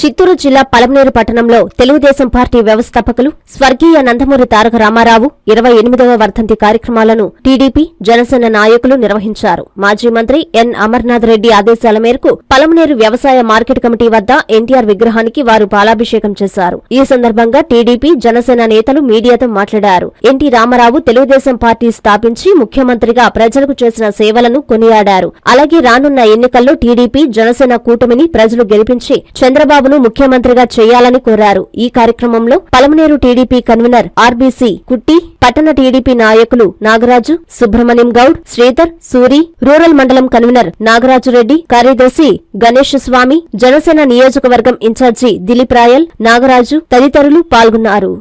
చిత్తూరు జిల్లా పలమనేరు పట్టణంలో తెలుగుదేశం పార్టీ వ్యవస్థాపకులు స్వర్గీయ నందమూరి తారక రామారావు ఇరవై ఎనిమిదవ వర్ధంతి కార్యక్రమాలను టీడీపీ జనసేన నాయకులు నిర్వహించారు. మాజీ మంత్రి ఎన్ అమర్నాథ్ రెడ్డి ఆదేశాల మేరకు పలమనేరు వ్యవసాయ మార్కెట్ కమిటీ వద్ద ఎన్టీఆర్ విగ్రహానికి వారు పాలాభిషేకం చేశారు. ఈ సందర్భంగా టీడీపీ జనసేన నేతలు మీడియాతో మాట్లాడారు. ఎన్టీ రామారావు తెలుగుదేశం పార్టీ స్థాపించి ముఖ్యమంత్రిగా ప్రజలకు చేసిన సేవలను కొనియాడారు. అలాగే రానున్న ఎన్నికల్లో టీడీపీ జనసేన కూటమిని ప్రజలు గెలిపించి చంద్రబాబు చంద్రబాబును ముఖ్యమంత్రిగా చేయాలని కోరారు. ఈ కార్యక్రమంలో పలమనేరు టీడీపీ కన్వీనర్ ఆర్బీసీ కుట్టి పట్టణ టీడీపీ నాయకులు నాగరాజు సుబ్రహ్మణ్యం గౌడ్ శ్రీధర్ సూరి రూరల్ మండలం కన్వీనర్ నాగరాజు రెడ్డి కార్యదర్శి గణేష్ స్వామి జనసేన నియోజకవర్గం ఇన్ఛార్జి దిలీప్ రాయల్ నాగరాజు తదితరులు పాల్గొన్నారు.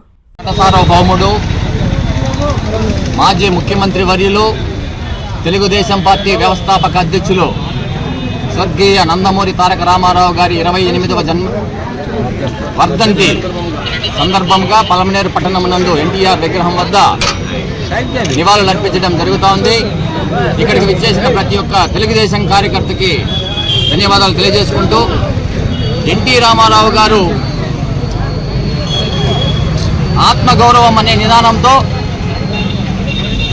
మాజీ ముఖ్యమంత్రి వర్యులు తెలుగుదేశం పార్టీ వ్యవస్థాపక అధ్యక్షులు స్వర్గీయ నందమూరి తారక రామారావు గారి ఇరవై ఎనిమిదవ జన్మ. వర్ధంతి సందర్భంగా పలమనేరు పట్టణం నందు ఎన్టీఆర్ విగ్రహం వద్ద నివాళులు అర్పించడం జరుగుతోంది. ఇక్కడికి విచ్చేసిన ప్రతి ఒక్క తెలుగుదేశం కార్యకర్తకి ధన్యవాదాలు తెలియజేసుకుంటూ ఎన్టీ రామారావు గారు ఆత్మగౌరవం అనే నిదానంతో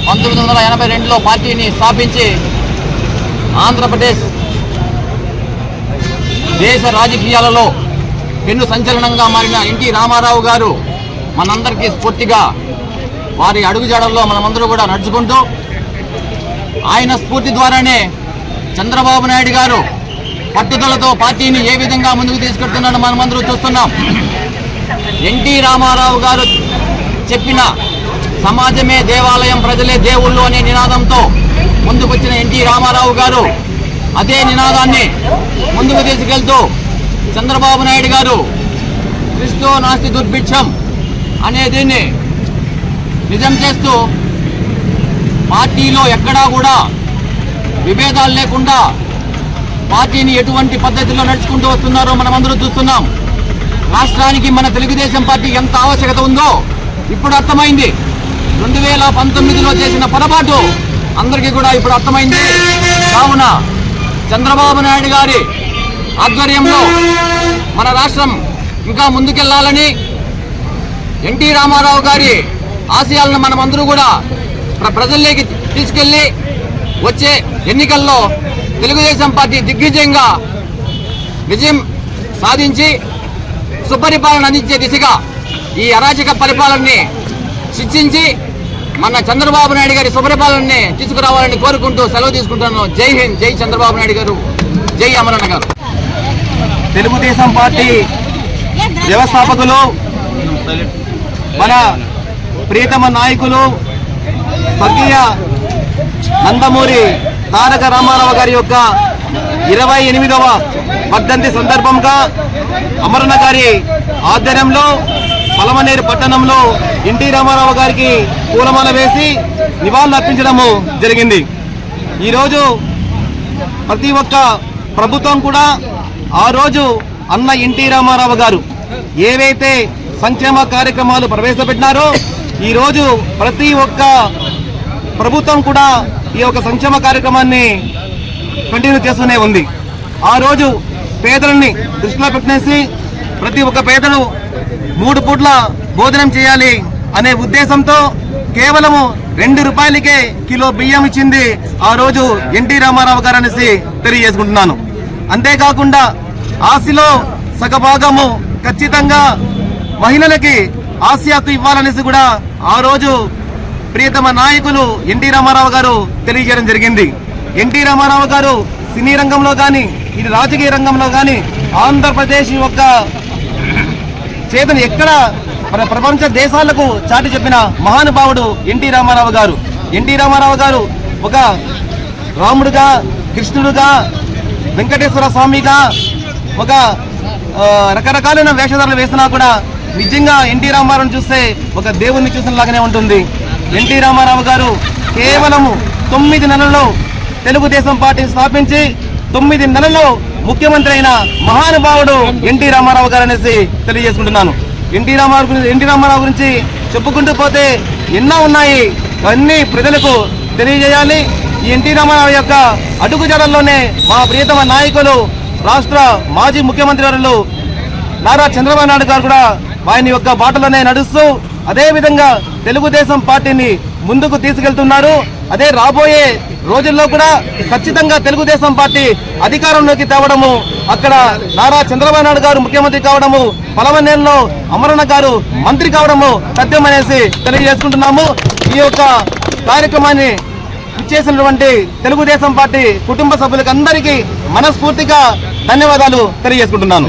పంతొమ్మిది వందల ఎనభై రెండులో పార్టీని స్థాపించి ఆంధ్రప్రదేశ్ దేశ రాజకీయాలలో పెను సంచలనంగా మారిన ఎన్టీ రామారావు గారు మనందరికీ స్ఫూర్తిగా వారి అడుగుజాడల్లో మనమందరూ కూడా నడుచుకుంటూ ఆయన స్ఫూర్తి ద్వారానే చంద్రబాబు నాయుడు గారు పట్టుదలతో పార్టీని ఏ విధంగా ముందుకు తీసుకెళ్తున్నాడో మనమందరూ చూస్తున్నాం. ఎన్టీ రామారావు గారు చెప్పిన సమాజమే దేవాలయం ప్రజలే దేవుళ్ళు అనే నినాదంతో ముందుకొచ్చిన ఎన్టీ రామారావు గారు అదే నినాదాన్ని ముందుకు తీసుకెళ్తూ చంద్రబాబు నాయుడు గారు క్రిస్తో నాస్తి దుర్భిక్షం అనే దీన్ని నిజం చేస్తూ పార్టీలో ఎక్కడా కూడా విభేదాలు లేకుండా పార్టీని ఎటువంటి పద్ధతిలో నడుచుకుంటూ వస్తున్నారో మనమందరూ చూస్తున్నాం. రాష్ట్రానికి మన తెలుగుదేశం పార్టీ ఎంత ఆవశ్యకత ఉందో ఇప్పుడు అర్థమైంది. రెండు వేల పంతొమ్మిదిలో చేసిన పొరపాటు అందరికీ కూడా ఇప్పుడు అర్థమైంది. కావున చంద్రబాబు నాయుడు గారి ఆధ్వర్యంలో మన రాష్ట్రం ఇంకా ముందుకెళ్ళాలని ఎన్టీ రామారావు గారి ఆశయాలను మనమందరూ కూడా ప్రజల్లోకి తీసుకెళ్ళి వచ్చే ఎన్నికల్లో తెలుగుదేశం పార్టీ దిగ్విజయంగా విజయం సాధించి సుపరిపాలన అందించే దిశగా ఈ అరాచక పరిపాలనని శిక్షించి మన చంద్రబాబు నాయుడు గారి శుభ్రపాలనని తీసుకురావాలని కోరుకుంటూ సెలవు తీసుకుంటాను. జై హింద్ జై చంద్రబాబు నాయుడు గారు. జై అమరన్న గారు. తెలుగుదేశం పార్టీ వ్యవస్థాపకులు మన ప్రియతమ నాయకులు స్వర్గీయ నందమూరి తారక రామారావు గారి యొక్క ఇరవై ఎనిమిదవ వర్ధంతి సందర్భంగా అమరణ గారి ఆధ్వర్యంలో పలమనేరు పట్టణంలో ఎన్టీ రామారావు గారికి పూలమాల వేసి నివాళులు అర్పించడము జరిగింది. ఈరోజు ప్రతి ఒక్క ప్రభుత్వం కూడా ఆ రోజు అన్న ఎన్టీ రామారావు గారు ఏవైతే సంక్షేమ కార్యక్రమాలు ప్రవేశపెట్టినారో ఈరోజు ప్రతి ఒక్క ప్రభుత్వం కూడా ఈ యొక్క సంక్షేమ కార్యక్రమాన్ని కంటిన్యూ చేస్తూనే ఉంది. ఆ రోజు పేదలని దృష్టిలో పెట్టేసి ప్రతి ఒక్క పేదలు మూడు పూట్ల భోజనం చేయాలి అనే ఉద్దేశంతో కేవలము రెండు రూపాయలకే కిలో బియ్యం ఇచ్చింది ఆ రోజు ఎన్టీ రామారావు గారు అనేసి తెలియజేసుకుంటున్నాను. అంతేకాకుండా ఆసిలో సగభాగము ఖచ్చితంగా మహిళలకి ఆసియాకు ఇవ్వాలనేసి కూడా ఆ రోజు ప్రియతమ నాయకులు ఎన్టీ రామారావు గారు తెలియజేయడం జరిగింది. ఎన్టీ రామారావు గారు సినీ రంగంలో కానీ ఇది రాజకీయ రంగంలో కానీ ఆంధ్రప్రదేశ్ యొక్క చేతను ఎక్కడ ప్రపంచ దేశాలకు చాటి చెప్పిన మహానుభావుడు ఎన్టీ రామారావు గారు. ఎన్టీ రామారావు గారు ఒక రాముడుగా కృష్ణుడుగా వెంకటేశ్వర స్వామిగా ఒక రకరకాలైన వేషధారలు వేసినా కూడా నిజంగా ఎన్టీ రామారావుని చూస్తే ఒక దేవుణ్ణి చూసినలాగానే ఉంటుంది. ఎన్టీ రామారావు గారు కేవలము తొమ్మిది నెలల్లో తెలుగుదేశం పార్టీని స్థాపించి తొమ్మిది నెలల్లో ముఖ్యమంత్రి అయిన మహానుభావుడు ఎన్టీ రామారావు గారు అనేసి తెలియజేసుకుంటున్నాను. ఎన్టీ రామారావు గురించి ఎన్టీ రామారావు గురించి చెప్పుకుంటూ పోతే ఎన్నో ఉన్నాయి. అన్ని ప్రజలకు తెలియజేయాలి. ఈ ఎన్టీ రామారావు యొక్క అడుగుజాడల్లోనే మా ప్రియతమ నాయకులు రాష్ట్ర మాజీ ముఖ్యమంత్రి వారు నారా చంద్రబాబు నాయుడు గారు కూడా ఆయన యొక్క బాటలోనే నడుస్తూ అదేవిధంగా తెలుగుదేశం పార్టీని ముందుకు తీసుకెళ్తున్నారు. అదే రాబోయే రోజుల్లో కూడా ఖచ్చితంగా తెలుగుదేశం పార్టీ అధికారంలోకి తేవడము అక్కడ నారా చంద్రబాబు నాయుడు గారు ముఖ్యమంత్రి కావడము పలవనేల్లో అమరణ గారు మంత్రి కావడము సత్యమనేసి తెలియజేసుకుంటున్నాము. ఈ యొక్క కార్యక్రమాన్ని ఇచ్చేసినటువంటి తెలుగుదేశం పార్టీ కుటుంబ సభ్యులకు అందరికీ మనస్ఫూర్తిగా ధన్యవాదాలు తెలియజేసుకుంటున్నాను.